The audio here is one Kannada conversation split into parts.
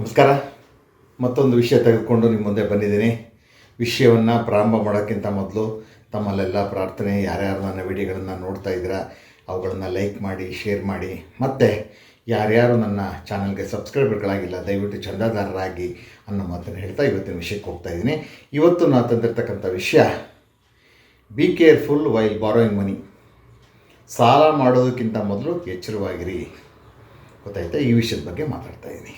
ನಮಸ್ಕಾರ. ಮತ್ತೊಂದು ವಿಷಯ ತೆಗೆದುಕೊಂಡು ನಿಮ್ಮ ಮುಂದೆ ಬಂದಿದ್ದೀನಿ. ವಿಷಯವನ್ನು ಪ್ರಾರಂಭ ಮಾಡೋಕ್ಕಿಂತ ಮೊದಲು ತಮ್ಮಲ್ಲೆಲ್ಲ ಪ್ರಾರ್ಥನೆ, ಯಾರ್ಯಾರು ನನ್ನ ವಿಡಿಯೋಗಳನ್ನು ನೋಡ್ತಾ ಇದ್ದೀರಾ, ಅವುಗಳನ್ನು ಲೈಕ್ ಮಾಡಿ, ಶೇರ್ ಮಾಡಿ. ಮತ್ತು ಯಾರ್ಯಾರು ನನ್ನ ಚಾನಲ್ಗೆ ಸಬ್ಸ್ಕ್ರೈಬರ್ಗಳಾಗಿಲ್ಲ, ದಯವಿಟ್ಟು ಚಂದಾದಾರರಾಗಿ ಅನ್ನೋ ಮಾತನ್ನು ಹೇಳ್ತಾ ಇವತ್ತಿನ ವಿಷಯಕ್ಕೆ ಹೋಗ್ತಾ ಇದ್ದೀನಿ. ಇವತ್ತು ನಾನು ತಂದಿರ್ತಕ್ಕಂಥ ವಿಷಯ be careful while borrowing money ಸಾಲ ಮಾಡೋದಕ್ಕಿಂತ ಮೊದಲು ಎಚ್ಚರವಾಗಿರಿ. ಗೊತ್ತಾಯ್ತಾ? ಈ ವಿಷಯದ ಬಗ್ಗೆ ಮಾತಾಡ್ತಾ ಇದ್ದೀನಿ.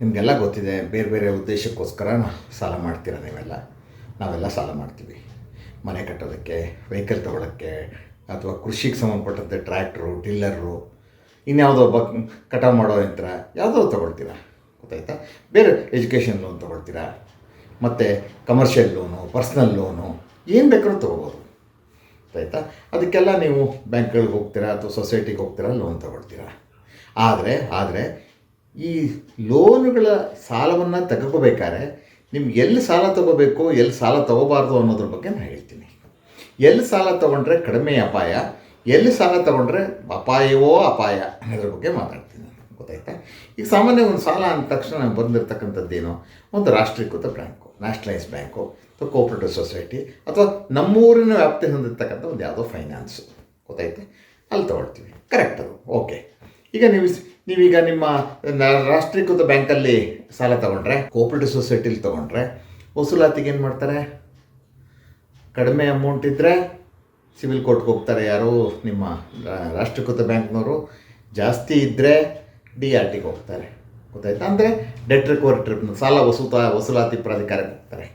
ನಿಮಗೆಲ್ಲ ಗೊತ್ತಿದೆ, ಬೇರೆ ಬೇರೆ ಉದ್ದೇಶಕ್ಕೋಸ್ಕರ ಸಾಲ ಮಾಡ್ತೀರ ನೀವೆಲ್ಲ? ನಾವೆಲ್ಲ ಸಾಲ ಮಾಡ್ತೀವಿ. ಮನೆ ಕಟ್ಟೋದಕ್ಕೆ ವೆಹಿಕಲ್ ತೊಗೊಳಕ್ಕೆ, ಅಥವಾ ಕೃಷಿಗೆ ಸಂಬಂಧಪಟ್ಟಂತೆ ಟ್ರ್ಯಾಕ್ಟ್ರು ಟಿಲ್ಲರು ಇನ್ಯಾವುದೋ ಬ ಕಟಾವು ಮಾಡೋ ಯಂತ್ರ, ಯಾವುದೋ ತೊಗೊಳ್ತೀರಾ? ಗೊತ್ತಾಯ್ತಾ? ಬೇರೆ ಎಜುಕೇಷನ್ ಲೋನ್ ತೊಗೊಳ್ತೀರಾ? ಮತ್ತು ಕಮರ್ಷಿಯಲ್ ಲೋನು ಪರ್ಸ್ನಲ್ ಲೋನು ಏನು ಬೇಕಾದ್ರೂ ತೊಗೋಬೋದು. ಗೊತ್ತಾಯ್ತಾ? ಅದಕ್ಕೆಲ್ಲ ನೀವು ಬ್ಯಾಂಕ್ಗಳಿಗೆ ಹೋಗ್ತೀರಾ ಅಥವಾ ಸೊಸೈಟಿಗೆ ಹೋಗ್ತೀರಾ ಲೋನ್ ತೊಗೊಳ್ತೀರಾ? ಆದರೆ ಆದರೆ ಈ ಲೋನುಗಳ ಸಾಲವನ್ನು ತಗೋಬೇಕಾದ್ರೆ ನಿಮ್ಗೆ ಎಲ್ಲಿ ಸಾಲ ತಗೋಬೇಕು, ಎಲ್ಲಿ ಸಾಲ ತಗೋಬಾರ್ದು ಅನ್ನೋದ್ರ ಬಗ್ಗೆ ನಾನು ಹೇಳ್ತೀನಿ. ಎಲ್ಲಿ ಸಾಲ ತಗೊಂಡ್ರೆ ಕಡಿಮೆ ಅಪಾಯ, ಎಲ್ಲಿ ಸಾಲ ತಗೊಂಡ್ರೆ ಅಪಾಯವೋ ಅಪಾಯ ಅನ್ನೋದ್ರ ಬಗ್ಗೆ ಮಾತಾಡ್ತೀನಿ. ಗೊತ್ತಾಯ್ತಾ? ಈಗ ಸಾಮಾನ್ಯ ಒಂದು ಸಾಲ ಅಂದ ತಕ್ಷಣ ನಾನು ಬಂದಿರತಕ್ಕಂಥದ್ದೇನು? ಒಂದು ರಾಷ್ಟ್ರೀಕೃತ ಬ್ಯಾಂಕು ನ್ಯಾಷನಲೈಸ್ ಬ್ಯಾಂಕು, ಅಥವಾ ಕೋಆಪರೇಟಿವ್ ಸೊಸೈಟಿ, ಅಥವಾ ನಮ್ಮೂರಿನ ವ್ಯಾಪ್ತಿ ಹೊಂದಿರತಕ್ಕಂಥ ಒಂದು ಯಾವುದೋ ಫೈನಾನ್ಸು. ಗೊತ್ತಾಯ್ತಾ? ಅಲ್ಲಿ ತೊಗೊಳ್ತೀವಿ. ಕರೆಕ್ಟ್ ಅದು. ಓಕೆ. ಈಗ ನೀವು ನೀವೀಗ ನಿಮ್ಮ ರಾಷ್ಟ್ರೀಕೃತ ಬ್ಯಾಂಕಲ್ಲಿ ಸಾಲ ತಗೊಂಡ್ರೆ, ಕೋಪರೇಟಿವ್ ಸೊಸೈಟಿಲಿ ತಗೊಂಡ್ರೆ, ವಸೂಲಾತಿಗೆ ಏನು ಮಾಡ್ತಾರೆ? ಕಡಿಮೆ ಅಮೌಂಟ್ ಇದ್ದರೆ ಸಿವಿಲ್ ಕೋರ್ಟ್ಗೆ ಹೋಗ್ತಾರೆ ಯಾರು ನಿಮ್ಮ ರಾಷ್ಟ್ರೀಕೃತ ಬ್ಯಾಂಕ್ನವರು. ಜಾಸ್ತಿ ಇದ್ದರೆ ಡಿ ಆರ್ ಟಿಗೆ ಹೋಗ್ತಾರೆ. ಗೊತ್ತಾಯ್ತಾ? ಅಂದರೆ ಡೆಟ್ ರಿಕವರಿ ಟ್ರಿಪ್ ಸಾಲ ವಸೂತ, ವಸೂಲಾತಿ ಪ್ರಾಧಿಕಾರಕ್ಕೆ ಹೋಗ್ತಾರೆ.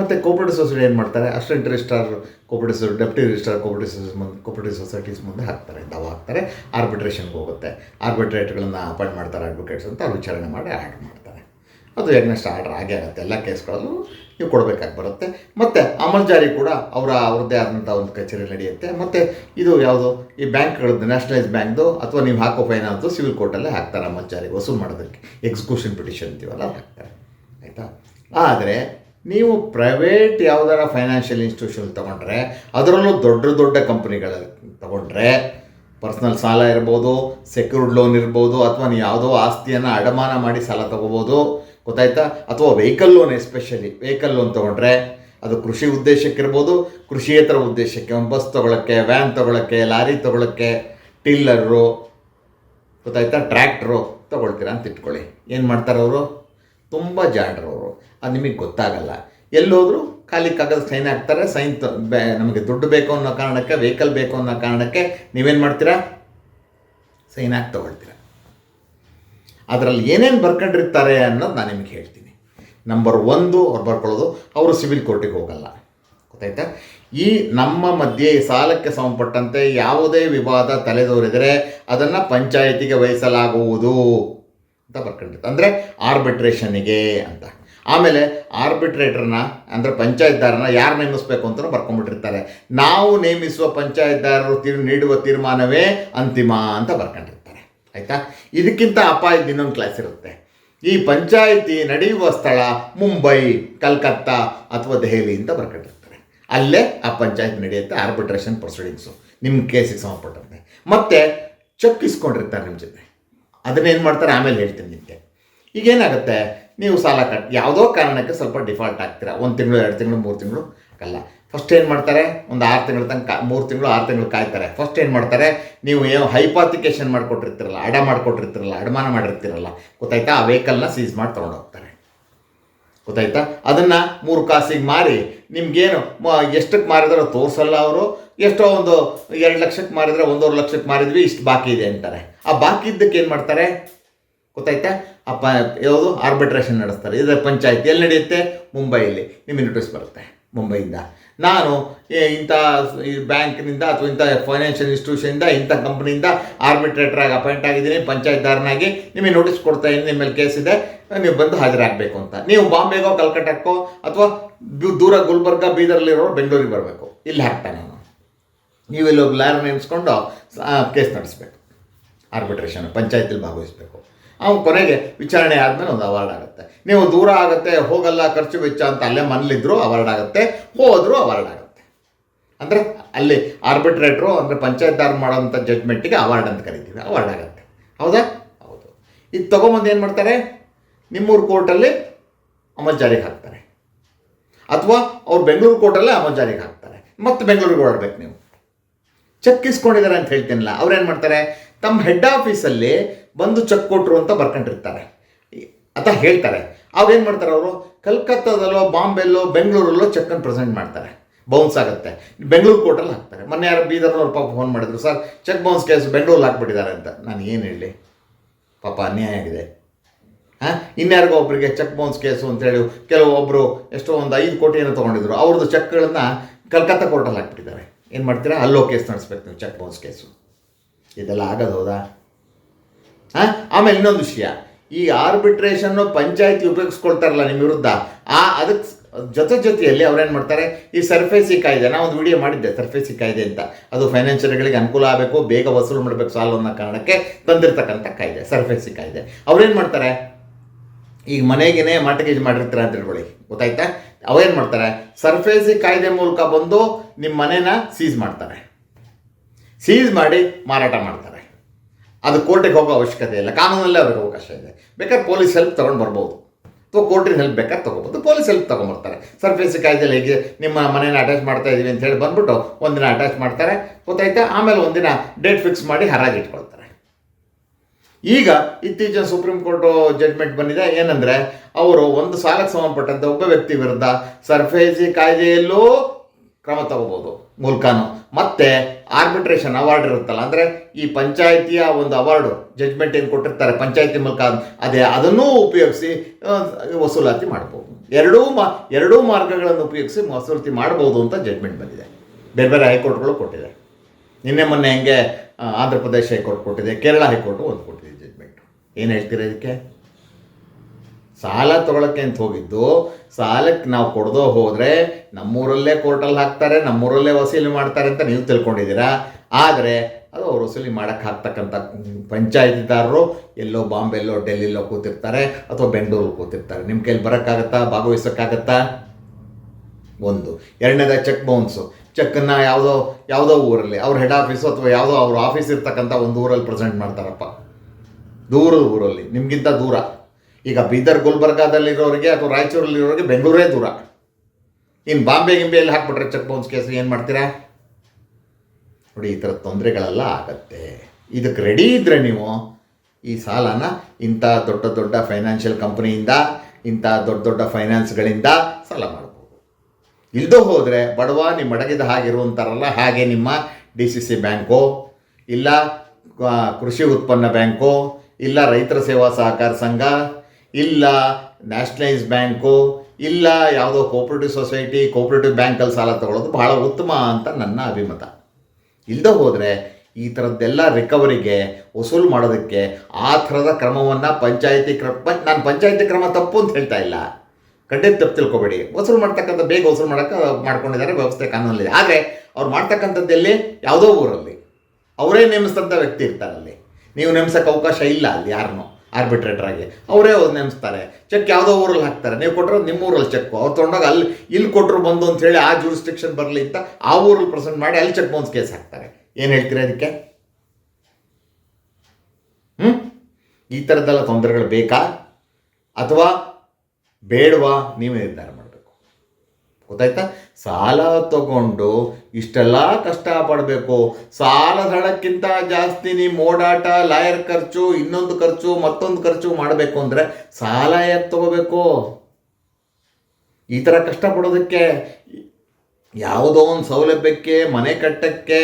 ಮತ್ತು ಕೋಪರೇಟಿವ್ ಸೊಸೈಟಿ ಏನು ಮಾಡ್ತಾರೆ? Assistant registrar cooperative society deputy registrar cooperative society ಮುಂದೆ ಕೋಪರೇಟಿವ್ ಸೊಸೈಟೀಸ್ ಮುಂದೆ ಹಾಕ್ತಾರೆ. ದಾವ. ಹಾಕ್ತಾರೆ ಆರ್ಬಿಟ್ರೇಷನ್ಗೆ ಹೋಗುತ್ತೆ. ಆರ್ಬಿಟ್ರೇಟ್ಗಳನ್ನು ಅಪಾಯಿಂಟ್ ಮಾಡ್ತಾರೆ ಅಡ್ವೊಕೇಟ್ಸ್ ಅಂತ ಅವ್ರು ವಿಚಾರಣೆ ಮಾಡಿ ಆರ್ಡ್ರ್ ಮಾಡ್ತಾರೆ. ಅದು ಎಗ್ನೆಸ್ಟ್ ಆರ್ಡ್ರ್ ಆಗೇ ಆಗುತ್ತೆ. ಎಲ್ಲ ಕೇಸ್ಗಳಲ್ಲೂ ನೀವು ಕೊಡಬೇಕಾಗಿ ಬರುತ್ತೆ. ಮತ್ತು ಅಮಲ್ ಜಾರಿ ಕೂಡ ಅವರ, ಅವ್ರದ್ದೇ ಆದಂಥ ಒಂದು ಕಚೇರಿ ನಡೆಯುತ್ತೆ. ಮತ್ತು ಇದು ಯಾವುದು? ಈ ಬ್ಯಾಂಕ್ಗಳದ್ದು ನ್ಯಾಷನಲೈಸ್ ಬ್ಯಾಂಕ್ದು ಅಥವಾ ನೀವು ಹಾಕೋ ಫೈನಾನ್ಸು ಸಿವಿಲ್ ಕೋರ್ಟಲ್ಲೇ ಹಾಕ್ತಾರೆ ಅಮಲ್ ಜಾರಿ ವಸೂಲು ಮಾಡೋದಕ್ಕೆ. ಎಕ್ಸಿಕ್ಯೂಷನ್ ಪಿಟಿಷನ್ ಅಂತೀವಲ್ಲ, ಅದು ಹಾಕ್ತಾರೆ. ಆಯಿತಾ? ಆದರೆ ನೀವು ಪ್ರೈವೇಟ್ ಯಾವುದಾರ ಫೈನಾನ್ಷಿಯಲ್ ಇನ್ಸ್ಟಿಟ್ಯೂಷನ್ ತೊಗೊಂಡ್ರೆ, ಅದರಲ್ಲೂ ದೊಡ್ಡ ದೊಡ್ಡ ಕಂಪ್ನಿಗಳಲ್ಲಿ ತೊಗೊಂಡ್ರೆ ಪರ್ಸ್ನಲ್ ಸಾಲ ಇರ್ಬೋದು ಸೆಕ್ಯೂರ್ಡ್ ಲೋನ್ ಇರ್ಬೋದು, ಅಥವಾ ನೀವು ಯಾವುದೋ ಆಸ್ತಿಯನ್ನು ಅಡಮಾನ ಮಾಡಿ ಸಾಲ ತಗೋಬೋದು. ಗೊತ್ತಾಯ್ತಾ? ಅಥವಾ vehicle loan especially vehicle loan ತೊಗೊಂಡ್ರೆ ಅದು ಕೃಷಿ ಉದ್ದೇಶಕ್ಕಿರ್ಬೋದು, ಕೃಷಿಯೇತರ ಉದ್ದೇಶಕ್ಕೆ ಬಸ್ ತೊಗೊಳಕ್ಕೆ ವ್ಯಾನ್ ತೊಗೊಳಕ್ಕೆ, ಲಾರಿ ತೊಗೊಳಕ್ಕೆ ಟಿಲ್ಲರು ಗೊತ್ತಾಯ್ತಾ? ಟ್ರ್ಯಾಕ್ಟ್ರು ತೊಗೊಳ್ತೀರಾ ಅಂತ ಇಟ್ಕೊಳ್ಳಿ. ಏನು ಮಾಡ್ತಾರೆ ಅವರು ತುಂಬ ಜಾಡ್ರವರು ಅದು ನಿಮಗೆ ಗೊತ್ತಾಗಲ್ಲ. ಎಲ್ಲೋದ್ರು ಖಾಲಿ ಕಾಗದ ಸೈನ್ ಹಾಕ್ತಾರೆ, ಸೈನ್ ನಮಗೆ ದುಡ್ಡು ಬೇಕು ಅನ್ನೋ ಕಾರಣಕ್ಕೆ, ವೆಹಿಕಲ್ ಬೇಕು ಅನ್ನೋ ಕಾರಣಕ್ಕೆ ನೀವೇನು ಮಾಡ್ತೀರಾ? ಸೈನ್ ಹಾಕಿ ತೊಗೊಳ್ತೀರಾ. ಅದರಲ್ಲಿ ಏನೇನು ಬರ್ಕೊಂಡಿರ್ತಾರೆ ಅನ್ನೋದು ನಾನು ನಿಮಗೆ ಹೇಳ್ತೀನಿ. ನಂಬರ್ ಒಂದು ಅವ್ರು ಬರ್ಕೊಳ್ಳೋದು, ಅವರು ಸಿವಿಲ್ ಕೋರ್ಟಿಗೆ ಹೋಗಲ್ಲ. ಗೊತ್ತಾಯ್ತಾ? ಈ ನಮ್ಮ ಮಧ್ಯೆ ಸಾಲಕ್ಕೆ ಸಂಬಂಧಪಟ್ಟಂತೆ ಯಾವುದೇ ವಿವಾದ ತಲೆದೋರಿದರೆ ಅದನ್ನು ಪಂಚಾಯಿತಿಗೆ ವಹಿಸಲಾಗುವುದು ಅಂತ ಬರ್ಕೊಂಡಿರ್ತಾರೆ. ಅಂದರೆ ಆರ್ಬಿಟ್ರೇಷನಿಗೆ ಅಂತ. ಆಮೇಲೆ ಆರ್ಬಿಟ್ರೇಟರ್ನ ಅಂದರೆ ಪಂಚಾಯತ್ದಾರನ ಯಾರು ನೇಮಿಸಬೇಕು ಅಂತ ಬರ್ಕೊಂಡ್ಬಿಟ್ಟಿರ್ತಾರೆ. ನಾವು ನೇಮಿಸುವ ಪಂಚಾಯತ್ದಾರರು ತೀರ್, ನೀಡುವ ತೀರ್ಮಾನವೇ ಅಂತಿಮ ಅಂತ ಬರ್ಕೊಂಡಿರ್ತಾರೆ. ಆಯಿತಾ? ಇದಕ್ಕಿಂತ ಅಪಾಯದ ಇನ್ನೊಂದು ಕ್ಲಾಸ್ ಇರುತ್ತೆ. ಈ ಪಂಚಾಯಿತಿ ನಡೆಯುವ ಸ್ಥಳ ಮುಂಬೈ, ಕಲ್ಕತ್ತಾ ಅಥವಾ ದೆಹಲಿ ಅಂತ ಬರ್ಕೊಂಡಿರ್ತಾರೆ. ಅಲ್ಲೇ ಆ ಪಂಚಾಯತ್ ನಡೆಯುತ್ತೆ ಆರ್ಬಿಟ್ರೇಷನ್ ಪ್ರೊಸೀಡಿಂಗ್ಸು ನಿಮ್ಮ ಕೇಸಿಗೆ ಸಂಬಂಧಪಟ್ಟಂತೆ. ಮತ್ತು ಚೆಕ್ ಇಸ್ಕೊಂಡಿರ್ತಾರೆ ನಿಮ್ಮ ಜೊತೆ. ಅದನ್ನೇನು ಮಾಡ್ತಾರೆ? ಆಮೇಲೆ ಹೇಳ್ತೀನಿ ನಿಮಗೆ. ಈಗೇನಾಗುತ್ತೆ? ನೀವು ಸಾಲ ಕಟ್ ಯಾವುದೋ ಕಾರಣಕ್ಕೆ ಸ್ವಲ್ಪ ಡಿಫಾಲ್ಟ್ ಆಗ್ತೀರಾ? ಒಂದು ತಿಂಗಳು, ಎರಡು ತಿಂಗಳು, ಮೂರು ತಿಂಗಳು? ಅಲ್ಲ. ಫಸ್ಟ್ ಏನು ಮಾಡ್ತಾರೆ? ಒಂದು ಆರು ತಿಂಗಳ ತನಕ, ಮೂರು ತಿಂಗಳು, ಆರು ತಿಂಗಳು ಕಾಯ್ತಾರೆ. ಫಸ್ಟ್ ಏನು ಮಾಡ್ತಾರೆ? ನೀವು ಏನು ಹೈಪಾತಿಕೇಶನ್ ಮಾಡಿಕೊಟ್ಟಿರ್ತೀರಲ್ಲ, ಅಡ ಮಾಡಿಕೊಟ್ಟಿರ್ತೀರಲ್ಲ, ಅಡಮಾನ ಮಾಡಿರ್ತಿರಲ್ಲ, ಗೊತ್ತಾಯ್ತಾ? ಆ ವೆಹಿಕಲ್ನ ಸೀಸ್ ಮಾಡಿ ತೊಗೊಂಡು ಹೋಗ್ತಾರೆ. ಗೊತ್ತಾಯ್ತಾ? ಅದನ್ನು ಮೂರು ಕಾಸಿಗೆ ಮಾರಿ, ನಿಮಗೇನು ಎಷ್ಟಕ್ಕೆ ಮಾರಿದ್ರೆ ತೋರಿಸಲ್ಲ ಅವರು. ಎಷ್ಟೋ ಒಂದು ಎರಡು ಲಕ್ಷಕ್ಕೆ ಮಾರಿದರೆ ಒಂದೂವರೆ ಲಕ್ಷಕ್ಕೆ ಮಾರಿದ್ವಿ, ಇಷ್ಟು ಬಾಕಿ ಇದೆ ಅಂತಾರೆ. ಆ ಬಾಕಿ ಇದ್ದಕ್ಕೆ ಏನು ಮಾಡ್ತಾರೆ? ಗೊತ್ತಾಯ್ತಾ? ಆ ಪ ಯಾವುದು? ಆರ್ಬಿಟ್ರೇಷನ್ ನಡೆಸ್ತಾರೆ. ಇದರ ಪಂಚಾಯತ್ ಎಲ್ಲಿ ನಡೆಯುತ್ತೆ? ಮುಂಬೈಯಲ್ಲಿ ನಿಮಗೆ ನೋಟಿಸ್ ಬರುತ್ತೆ. ಮುಂಬೈಯಿಂದ. ನಾನು ಇಂಥ ಈ ಬ್ಯಾಂಕ್ನಿಂದ ಅಥವಾ ಇಂಥ ಫೈನಾನ್ಷಿಯಲ್ ಇನ್ಸ್ಟಿಟ್ಯೂಷನಿಂದ ಇಂಥ ಕಂಪ್ನಿಯಿಂದ ಆರ್ಬಿಟ್ರೇಟ್ರಾಗಿ ಅಪಾಯಿಂಟ್ ಆಗಿದ್ದೀನಿ, ಪಂಚಾಯತ್ದಾರನಾಗಿ ನಿಮಗೆ ನೋಟಿಸ್ ಕೊಡ್ತಾ ಇದ್ದೀನಿ, ನಿಮ್ಮ ಕೇಸ್ ಇದೆ. ನೀವು ಬಂದು ಹಾಜರಾಗಬೇಕು ಅಂತ. ನೀವು ಬಾಂಬೆಗೋ, ಕಲ್ಕಟ್ಟಕ್ಕೋ ಅಥವಾ ದೂರ ಗುಲ್ಬರ್ಗ ಬೀದರ್ಲಿರೋರು ಬೆಂಗಳೂರಿಗೆ ಬರಬೇಕು. ಇಲ್ಲಿ ಹಾಕ್ತಾನೆ ನಾನು. ನೀವು ಇಲ್ಲಿ ಒಬ್ಬ ಲಾಯರ್ ನೇಮಿಸ್ಕೊಂಡು ಕೇಸ್ ನಡೆಸ್ಬೇಕು. ಆರ್ಬಿಟ್ರೇಷನ್ ಪಂಚಾಯತಿಲಿ ಭಾಗವಹಿಸಬೇಕು. ಅವ್ನು ಕೊನೆಗೆ ವಿಚಾರಣೆ ಆದಮೇಲೆ ಒಂದು ಅವಾರ್ಡ್ ಆಗುತ್ತೆ. ನೀವು ದೂರ ಆಗುತ್ತೆ, ಹೋಗಲ್ಲ, ಖರ್ಚು ವೆಚ್ಚ ಅಂತ ಅಲ್ಲೇ ಮನೇಲಿದ್ದರೂ ಅವಾರ್ಡ್ ಆಗುತ್ತೆ, ಹೋದರೂ ಅವಾರ್ಡ್ ಆಗುತ್ತೆ. ಅಂದರೆ ಅಲ್ಲಿ ಆರ್ಬಿಟ್ರೇಟ್ರು ಅಂದರೆ ಪಂಚಾಯತ್ದಾರ್ ಮಾಡೋಂಥ ಜಡ್ಜ್ಮೆಂಟಿಗೆ ಅವಾರ್ಡ್ ಅಂತ ಕರಿತೀವಿ ಅವಾರ್ಡ್ ಆಗುತ್ತೆ. ಹೌದಾ? ಹೌದು. ಇದು ತೊಗೊಂಬಂದು ಏನು ಮಾಡ್ತಾರೆ? ನಿಮ್ಮೂರು ಕೋರ್ಟಲ್ಲಿ ಅಮಲ್ ಜಾರಿಗೆ ಹಾಕ್ತಾರೆ. ಅಥವಾ ಅವ್ರು ಬೆಂಗಳೂರು ಕೋರ್ಟಲ್ಲೇ ಅಮಲ್ ಜಾರಿಗೆ ಹಾಕ್ತಾರೆ. ಮತ್ತೆ ಬೆಂಗಳೂರಿಗೆ ಓಡಾಡ್ಬೇಕು ನೀವು. ಚೆಕ್ ಇಸ್ಕೊಂಡಿದ್ದಾರೆ ಅಂತ ಹೇಳ್ತೀನಲ್ಲ, ಅವ್ರೇನು ಮಾಡ್ತಾರೆ? ತಮ್ಮ ಹೆಡ್ ಆಫೀಸಲ್ಲಿ ಬಂದು ಚೆಕ್ ಕೊಟ್ಟರು ಅಂತ ಬರ್ಕೊಂಡಿರ್ತಾರೆ. ಅಂತ ಹೇಳ್ತಾರೆ. ಅವ್ರೇನು ಮಾಡ್ತಾರೆ ಅವರು? ಕಲ್ಕತ್ತಾದಲ್ಲೋ, ಬಾಂಬೆಲ್ಲೋ, ಬೆಂಗಳೂರಲ್ಲೋ ಚೆಕ್ಕನ್ನು ಪ್ರೆಸೆಂಟ್ ಮಾಡ್ತಾರೆ. ಬೌನ್ಸ್ ಆಗುತ್ತೆ. ಬೆಂಗಳೂರು ಕೋರ್ಟಲ್ಲಿ ಹಾಕ್ತಾರೆ. ಮೊನ್ನೆ ಯಾರು ಬೀದರ್ನವ್ರು ಪಾಪ ಫೋನ್ ಮಾಡಿದ್ರು, ಸರ್ ಚೆಕ್ ಬೌನ್ಸ್ ಕೇಸ್ ಬೆಂಗಳೂರಲ್ಲಿ ಹಾಕ್ಬಿಟ್ಟಿದ್ದಾರೆ ಅಂತ. ನಾನು ಏನು ಹೇಳಿ? ಪಾಪ ಅನ್ಯಾಯ ಆಗಿದೆ. ಹಾಂ? ಇನ್ಯಾರಿಗೋ ಒಬ್ಬರಿಗೆ ಚೆಕ್ ಬೌನ್ಸ್ ಕೇಸು ಅಂತೇಳಿ ಕೆಲವೊಬ್ಬರು ಎಷ್ಟೋ ಒಂದು ಐದು ಕೋಟಿ ಏನೋ ತೊಗೊಂಡಿದ್ರು. ಅವ್ರದ್ದು ಚೆಕ್ಗಳನ್ನು ಕಲ್ಕತ್ತಾ ಕೋರ್ಟಲ್ಲಿ ಹಾಕ್ಬಿಟ್ಟಿದ್ದಾರೆ. ಏನು ಮಾಡ್ತೀರಾ? ಅಲ್ಲೋ ಕೇಸ್ ನಡೆಸ್ಬೇಕು ನೀವು ಚೆಕ್ ಬೌನ್ಸ್ ಕೇಸು ಇದೆಲ್ಲ ಆಗೋದು ಹೌದಾ? ಹಾಂ? ಆಮೇಲೆ ಇನ್ನೊಂದು ವಿಷಯ. ಈ ಆರ್ಬಿಟ್ರೇಷನ್ನು ಪಂಚಾಯತಿ ಉಪಯೋಗಿಸ್ಕೊಳ್ತಾರಲ್ಲ ನಿಮ್ಮ ವಿರುದ್ಧ, ಆ ಅದಕ್ಕೆ ಜೊತೆ ಜೊತೆಯಲ್ಲಿ ಅವ್ರೇನು ಮಾಡ್ತಾರೆ? ಈ ಸರ್ಫೇಸಿ ಕಾಯ್ದೆ ನಾವು ಒಂದು ವಿಡಿಯೋ ಮಾಡಿದ್ದೆ, ಸರ್ಫೇಸಿ ಕಾಯ್ದೆ ಅಂತ. ಅದು ಫೈನಾನ್ಷಿಯಲ್ಗಳಿಗೆ ಅನುಕೂಲ ಆಗಬೇಕು, ಬೇಗ ವಸೂಲು ಮಾಡಬೇಕು ಸಾಲ ಅನ್ನೋ ಕಾರಣಕ್ಕೆ ತಂದಿರ್ತಕ್ಕಂಥ ಕಾಯ್ದೆ, ಸರ್ಫೇಸಿ ಕಾಯ್ದೆ. ಅವ್ರೇನು ಮಾಡ್ತಾರೆ? ಈಗ ಮನೆಗೇನೆ ಮಾರ್ಟಗೇಜ್ ಮಾಡಿರ್ತಾರೆ ಅಂತ ಹೇಳ್ಕೊಳ್ಳಿ, ಗೊತ್ತಾಯ್ತಾ? ಅವ್ರೇನು ಮಾಡ್ತಾರೆ? ಸರ್ಫೇಸಿ ಕಾಯ್ದೆ ಮೂಲಕ ಬಂದು ನಿಮ್ಮ ಮನೇನ ಸೀಸ್ ಮಾಡ್ತಾರೆ. ಸೀಸ್ ಮಾಡಿ ಮಾರಾಟ ಮಾಡ್ತಾರೆ. ಅದು ಕೋರ್ಟಿಗೆ ಹೋಗೋ ಅವಶ್ಯಕತೆ ಇಲ್ಲ. ಕಾನೂನಲ್ಲೇ ಅವ್ರಿಗೆ ಅವಕಾಶ ಇದೆ. ಬೇಕಾದ್ರೆ ಪೊಲೀಸ್ ಹೆಲ್ಪ್ ತೊಗೊಂಡು ಬರ್ಬೋದು. ಅಥವಾ ಕೋರ್ಟಿನ ಹೆಲ್ಪ್ ಬೇಕಾದ್ರೆ ತೊಗೋಬೋದು. ಪೊಲೀಸ್ ಹೆಲ್ಪ್ ತೊಗೊಂಬರ್ತಾರೆ ಸರ್ಫೇಸಿ ಕಾಯ್ದೆಯಲ್ಲಿ ಹೇಗೆ ನಿಮ್ಮ ಮನೇನ ಅಟ್ಯಾಚ್ ಮಾಡ್ತಾ ಇದ್ದೀವಿ ಅಂತ ಹೇಳಿ ಬಂದ್ಬಿಟ್ಟು ಒಂದಿನ ಅಟ್ಯಾಚ್ ಮಾಡ್ತಾರೆ. ಗೊತ್ತಾಯ್ತಾ? ಆಮೇಲೆ ಒಂದಿನ ಡೇಟ್ ಫಿಕ್ಸ್ ಮಾಡಿ ಹರಾಜು ಇಟ್ಕೊಳ್ತಾರೆ. ಈಗ ಇತ್ತೀಚಿನ ಸುಪ್ರೀಂ ಕೋರ್ಟು ಜಡ್ಮೆಂಟ್ ಬಂದಿದೆ. ಏನಂದ್ರೆ ಅವರು ಒಂದು ಸಾಲಕ್ಕೆ ಸಂಬಂಧಪಟ್ಟಂತೆ ಒಬ್ಬ ವ್ಯಕ್ತಿ ವಿರುದ್ಧ ಸರ್ಫೇಸಿ ಕಾಯ್ದೆಯಲ್ಲೂ ಕ್ರಮ ತಗೋಬೋದು. ಮೂಲಕಾನು ಮತ್ತೆ ಆರ್ಬಿಟ್ರೇಷನ್ ಅವಾರ್ಡ್ ಇರುತ್ತಲ್ಲ, ಅಂದ್ರೆ ಈ ಪಂಚಾಯಿತಿಯ ಒಂದು ಅವಾರ್ಡು ಜಡ್ಜ್ಮೆಂಟ್ ಏನು ಕೊಟ್ಟಿರ್ತಾರೆ, ಪಂಚಾಯಿತಿ ಮೂಲಕ ಅದೇ ಅದನ್ನೂ ಉಪಯೋಗಿಸಿ ವಸೂಲಾತಿ ಮಾಡ್ಬೋದು. ಎರಡೂ ಮಾ, ಎರಡೂ ಮಾರ್ಗಗಳನ್ನು ಉಪಯೋಗಿಸಿ ವಸೂಲಾತಿ ಮಾಡ್ಬೋದು ಅಂತ ಜಜ್ಮೆಂಟ್ ಬಂದಿದೆ. ಬೇರೆ ಬೇರೆ ಹೈಕೋರ್ಟ್ಗಳು ಕೊಟ್ಟಿದೆ. ನಿನ್ನೆ ಮೊನ್ನೆ ಹೆಂಗೆ ಆಂಧ್ರ ಪ್ರದೇಶ ಹೈಕೋರ್ಟ್ ಕೊಟ್ಟಿದೆ, ಕೇರಳ ಹೈಕೋರ್ಟು ಒಂದು ಕೊಟ್ಟಿದೆ ಜಡ್ಜ್ಮೆಂಟ್ ಏನು ಹೇಳ್ತೀರಾ ಇದಕ್ಕೆ? ಸಾಲ ತಗೊಳಕ್ಕೆ ಅಂತ ಹೋಗಿದ್ದು ಸಾಲಕ್ಕೆ ನಾವು ಕೊಡದೋ ಹೋದರೆ ನಮ್ಮೂರಲ್ಲೇ ಕೋರ್ಟಲ್ಲಿ ಹಾಕ್ತಾರೆ, ನಮ್ಮೂರಲ್ಲೇ ವಸೂಲಿ ಮಾಡ್ತಾರೆ ಅಂತ ನೀವು ತಿಳ್ಕೊಂಡಿದ್ದೀರಾ? ಆದರೆ ಅದು ಅವ್ರು ವಸೂಲಿ ಮಾಡೋಕ್ಕೆ ಹಾಕ್ತಕ್ಕಂಥ ಪಂಚಾಯತಿದಾರರು ಎಲ್ಲೋ ಬಾಂಬೆಲ್ಲೋ ಡೆಲ್ಲಿಲ್ಲೋ ಕೂತಿರ್ತಾರೆ ಅಥವಾ ಬೆಂಗಳೂರು ಕೂತಿರ್ತಾರೆ. ನಿಮ್ಮ ಕೈಲಿ ಬರೋಕ್ಕಾಗತ್ತಾ? ಭಾಗವಹಿಸೋಕ್ಕಾಗತ್ತಾ? ಒಂದು. ಎರಡನೇದ ಚೆಕ್ ಬೌನ್ಸು. ಚೆಕ್ಕನ್ನು ಯಾವುದೋ ಯಾವುದೋ ಊರಲ್ಲಿ, ಅವ್ರ ಹೆಡ್ ಆಫೀಸು ಅಥವಾ ಯಾವುದೋ ಅವ್ರ ಆಫೀಸ್ ಇರ್ತಕ್ಕಂಥ ಒಂದು ಊರಲ್ಲಿ ಪ್ರೆಸೆಂಟ್ ಮಾಡ್ತಾರಪ್ಪ. ದೂರದ ಊರಲ್ಲಿ, ನಿಮಗಿಂತ ದೂರ. ಈಗ ಬೀದರ್ ಗುಲ್ಬರ್ಗಾದಲ್ಲಿರೋರಿಗೆ ಅಥವಾ ರಾಯಚೂರಲ್ಲಿರೋರಿಗೆ ಬೆಂಗಳೂರೇ ದೂರ. ಇನ್ನು ಬಾಂಬೆ ಗಿಂಬೆಯಲ್ಲಿ ಹಾಕ್ಬಿಟ್ರೆ ಚೆಕ್ ಬೌನ್ಸ್ ಕೇಸ್ ಏನು ಮಾಡ್ತೀರಾ? ನೋಡಿ, ಈ ಥರ ತೊಂದರೆಗಳೆಲ್ಲ ಆಗತ್ತೆ. ಇದಕ್ಕೆ ರೆಡಿ ಇದ್ದರೆ ನೀವು ಈ ಸಾಲನ ಇಂಥ ದೊಡ್ಡ ದೊಡ್ಡ ಫೈನಾನ್ಷಿಯಲ್ ಕಂಪ್ನಿಯಿಂದ ಇಂಥ ದೊಡ್ಡ ದೊಡ್ಡ ಫೈನಾನ್ಸ್ಗಳಿಂದ ಸಾಲ ಮಾಡ್ಬೋದು. ಇಲ್ಲದೋ ಹೋದರೆ ಬಡವ ನಿಮ್ಮ ಅಡಗಿದ ಹಾಗಿರುವಂತಾರಲ್ಲ ಹಾಗೆ ನಿಮ್ಮ ಡಿ ಸಿ ಸಿ ಬ್ಯಾಂಕು, ಇಲ್ಲ ಕೃಷಿ ಉತ್ಪನ್ನ ಬ್ಯಾಂಕು, ಇಲ್ಲ ರೈತರ ಸೇವಾ ಸಹಕಾರ ಸಂಘ ಇಲ್ಲ ನ್ಯಾಷನಲೈಸ್ ಬ್ಯಾಂಕು, ಇಲ್ಲ ಯಾವುದೋ ಕೋಪರೇಟಿವ್ ಸೊಸೈಟಿ, ಕೋಪರೇಟಿವ್ ಬ್ಯಾಂಕಲ್ಲಿ ಸಾಲ ತಗೊಳ್ಳೋದು ಬಹಳ ಉತ್ತಮ ಅಂತ ನನ್ನ ಅಭಿಮತ. ಇಲ್ಲದೆ ಹೋದರೆ ಈ ಥರದ್ದೆಲ್ಲ ರಿಕವರಿಗೆ, ವಸೂಲು ಮಾಡೋದಕ್ಕೆ ಆ ಥರದ ಕ್ರಮವನ್ನು ಪಂಚಾಯಿತಿ ಕ್ರಮ ನಾನು ಪಂಚಾಯಿತಿ ಕ್ರಮ ತಪ್ಪು ಅಂತ ಹೇಳ್ತಾ ಇಲ್ಲ. ಖಂಡಿತ ತಪ್ಪು ತಿಳ್ಕೊಬೇಡಿ. ವಸೂಲು ಮಾಡ್ತಕ್ಕಂಥ ಬೇಗ ವಸೂಲು ಮಾಡೋಕ್ಕೆ ಮಾಡ್ಕೊಂಡಿದ್ದಾರೆ, ವ್ಯವಸ್ಥೆ ಕಾನೂನಲ್ಲಿದೆ. ಆದರೆ ಅವ್ರು ಮಾಡ್ತಕ್ಕಂಥದ್ದಲ್ಲಿ ಯಾವುದೋ ಊರಲ್ಲಿ. ಅವರೇ ನೇಮಿಸಿದಂಥ ವ್ಯಕ್ತಿ ಇರ್ತಾರೆ ಅಲ್ಲಿ. ನೀವು ನೇಮಿಸೋಕ್ಕೆ ಅವಕಾಶ ಇಲ್ಲ ಅಲ್ಲಿ ಯಾರನ್ನೂ. ಆರ್ಬಿಟ್ರೇಟರ್ ಆಗಿ. ಅವರೇ ಅವ್ರು ನೇಮಿಸ್ತಾರೆ. ಚೆಕ್ ಯಾವುದೋ ಊರಲ್ಲಿ ಹಾಕ್ತಾರೆ. ನೀವು ಕೊಟ್ಟರೆ ನಿಮ್ಮ ಊರಲ್ಲಿ ಚೆಕ್ ಅವ್ರು ತೊಗೊಂಡಾಗ ಅಲ್ಲಿ ಇಲ್ಲಿ ಕೊಟ್ಟರು ಬಂದು ಅಂತ ಹೇಳಿ ಆ ಜೂರಿಸ್ಟಿಕ್ಷನ್ ಬರಲಿ ಅಂತ ಆ ಊರಲ್ಲಿ ಪ್ರೆಸೆಂಟ್ ಮಾಡಿ ಅಲ್ಲಿ ಚೆಕ್ ಬೌನ್ಸ್ ಕೇಸ್ ಹಾಕ್ತಾರೆ. ಏನು ಹೇಳ್ತೀರಾ ಅದಕ್ಕೆ? ಹ್ಞೂ ಈ ಥರದ್ದೆಲ್ಲ ತೊಂದರೆಗಳು ಬೇಕಾ? ಅಥವಾ ಬೇಡವಾ? ನೀವೇ ನಿರ್ಧಾರ ಮಾಡಬೇಕು ಗೊತ್ತಾಯ್ತಾ? ಸಾಲ ತಗೊಂಡು ಇಷ್ಟೆಲ್ಲ ಕಷ್ಟ ಪಡಬೇಕು ಸಾಲದ ಹಣಕ್ಕಿಂತ ಜಾಸ್ತಿ ನಿಮ್ಮ ಓಡಾಟ, ಲಾಯರ್ ಖರ್ಚು, ಇನ್ನೊಂದು ಖರ್ಚು, ಮತ್ತೊಂದು ಖರ್ಚು ಮಾಡಬೇಕು ಅಂದರೆ ಸಾಲ ಯಾಕೆ ತಗೋಬೇಕು? ಈ ಥರ ಕಷ್ಟಪಡೋದಕ್ಕೆ ಯಾವುದೋ ಒಂದು ಸೌಲಭ್ಯಕ್ಕೆ, ಮನೆ ಕಟ್ಟಕ್ಕೆ,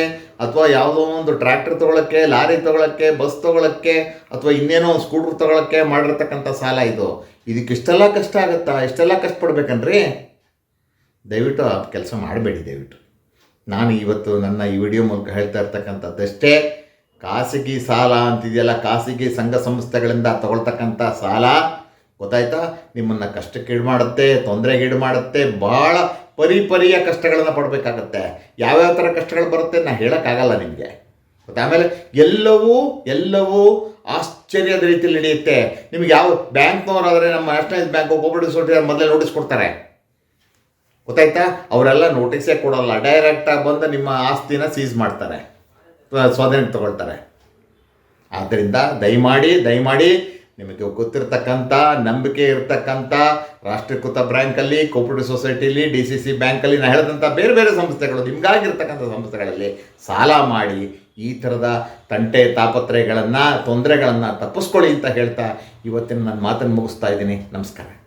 ಅಥವಾ ಯಾವುದೋ ಒಂದು ಟ್ರ್ಯಾಕ್ಟರ್ ತೊಗೊಳಕ್ಕೆ, ಲಾರಿ ತೊಗೊಳಕ್ಕೆ, ಬಸ್ ತೊಗೊಳಕ್ಕೆ, ಅಥವಾ ಇನ್ನೇನೋ ಒಂದು ಸ್ಕೂಟರ್ ತೊಗೊಳಕ್ಕೆ ಮಾಡಿರ್ತಕ್ಕಂಥ ಸಾಲ ಇದು. ಇದಕ್ಕೆ ಇಷ್ಟೆಲ್ಲ ಕಷ್ಟ ಆಗುತ್ತಾ? ಇಷ್ಟೆಲ್ಲ ಕಷ್ಟಪಡ್ಬೇಕನ್ರಿ? ದಯವಿಟ್ಟು ಆ ಕೆಲಸ ಮಾಡಬೇಡಿ ದಯವಿಟ್ಟು. ನಾನು ಇವತ್ತು ನನ್ನ ಈ ವಿಡಿಯೋ ಮೂಲಕ ಹೇಳ್ತಾ ಇರ್ತಕ್ಕಂಥದ್ದಷ್ಟೇ ಖಾಸಗಿ ಸಾಲ ಅಂತಿದೆಯಲ್ಲ, ಖಾಸಗಿ ಸಂಘ ಸಂಸ್ಥೆಗಳಿಂದ ತಗೊಳ್ತಕ್ಕಂಥ ಸಾಲ, ಗೊತ್ತಾಯ್ತಾ? ನಿಮ್ಮನ್ನು ಕಷ್ಟಕ್ಕೀಡು ಮಾಡುತ್ತೆ ತೊಂದರೆಗೀಡು ಮಾಡುತ್ತೆ ಭಾಳ ಪರಿಪರಿಯ ಕಷ್ಟಗಳನ್ನು ಪಡಬೇಕಾಗತ್ತೆ. ಯಾವ್ಯಾವ ಥರ ಕಷ್ಟಗಳು ಬರುತ್ತೆ ನಾನು ಹೇಳೋಕ್ಕಾಗಲ್ಲ ನಿಮಗೆ. ಮತ್ತು ಆಮೇಲೆ ಎಲ್ಲವೂ ಎಲ್ಲವೂ ಆಶ್ಚರ್ಯದ ರೀತಿಯಲ್ಲಿ ನಡೆಯುತ್ತೆ. ನಿಮ್ಗೆ ಯಾವ ಬ್ಯಾಂಕ್ನವರಾದರೆ ನಮ್ಮ ನ್ಯಾಷನಲೈಸ್ ಬ್ಯಾಂಕ್ ಕೋಪರೇಟಿವ್ ಸೊಸೈಟಿ ಮೊದಲೇ ನೋಟಿಸ್ ಕೊಡ್ತಾರೆ. ಗೊತ್ತಾಯ್ತಾ? ಅವರೆಲ್ಲ ನೋಟಿಸೇ ಕೊಡೋಲ್ಲ. ಡೈರೆಕ್ಟಾಗಿ ಬಂದು ನಿಮ್ಮ ಆಸ್ತಿನ ಸೀಸ್ ಮಾಡ್ತಾರೆ. ಸ್ವಾಧೀನಕ್ಕೆ ತಗೊಳ್ತಾರೆ. ಆದ್ದರಿಂದ ದಯಮಾಡಿ ದಯಮಾಡಿ ನಿಮಗೆ ಗೊತ್ತಿರತಕ್ಕಂಥ, ನಂಬಿಕೆ ಇರತಕ್ಕಂಥ ರಾಷ್ಟ್ರೀಕೃತ ಬ್ಯಾಂಕಲ್ಲಿ ಕೋಪರೇಟಿವ್ ಸೊಸೈಟಿಲಿ ಡಿ ಸಿ ಸಿ ಬ್ಯಾಂಕಲ್ಲಿ ನಾನು ಹೇಳಿದಂಥ ಬೇರೆ ಬೇರೆ ಸಂಸ್ಥೆಗಳು, ನಿಮಗಾಗಿರ್ತಕ್ಕಂಥ ಸಂಸ್ಥೆಗಳಲ್ಲಿ ಸಾಲ ಮಾಡಿ ಈ ಥರದ ತಂಟೆ ತಾಪತ್ರಯಗಳನ್ನು, ತೊಂದರೆಗಳನ್ನು ತಪ್ಪಿಸ್ಕೊಳ್ಳಿ ಅಂತ ಹೇಳ್ತಾ ಇವತ್ತಿನ ನನ್ನ ಮಾತನ್ನು ಮುಗಿಸ್ತಾ ಇದ್ದೀನಿ. ನಮಸ್ಕಾರ.